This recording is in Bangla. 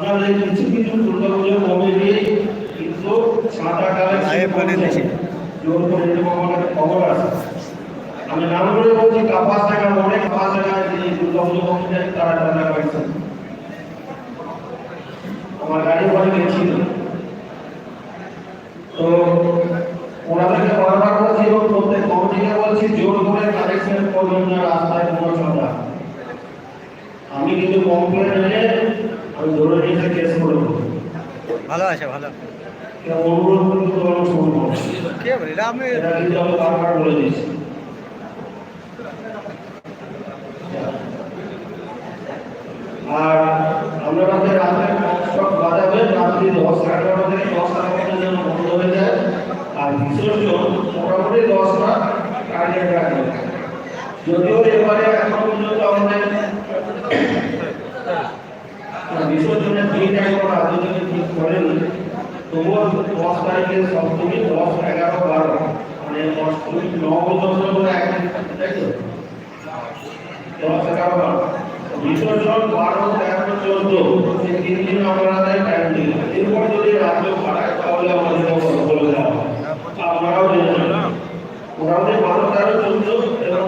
আপনাদের কিছু কিছু দুর্গাপুজো কমিটি কিন্তু সাদা লাইভ জোর করে এরকম আমার খবর আছে। আমি নাম করে বলছি কাপাস টাকা অনেক কাপাস টাকা যে দুর্গাপুজো কমিটি তারা টাকা পাইছে আমার গাড়ি ওখানে গেছিল। তো ওনাদেরকে বারবার বলছি এবং প্রত্যেক কমিটিকে বলছি জোর করে কালেকশন করবেন না রাস্তায় কোনো চলা আমি কিন্তু কমপ্লেন এনে ভালো আছে ভালো। অনুরোধ কে বলি? আমি আর আমরা রাতে রাতে সব বাজাবে রাত্রি দশ থেকে দশ জন্য বন্ধ হয়ে যায়। আর বিসর্জন মোটামুটি দশটা যদিও এবারে এখন বিসর্জনের দিনটা যখন আপনি ঠিক করেন তবুও দশ তারিখে সপ্তমী, দশ এগারো বারো মানে অষ্টমী নবদশ একদিন তাই তো? দশ এগারো বারো। বিসর্জন বারো, তেরো, চোদ্দ, এই তিন দিন আমরা টাইম দিই। এরপর যদি রাজ্য পাড়ায় তাহলে আমাদের বলে দেওয়া আপনারাও জেনে নেন ওরা বারো, তেরো, চোদ্দ এবং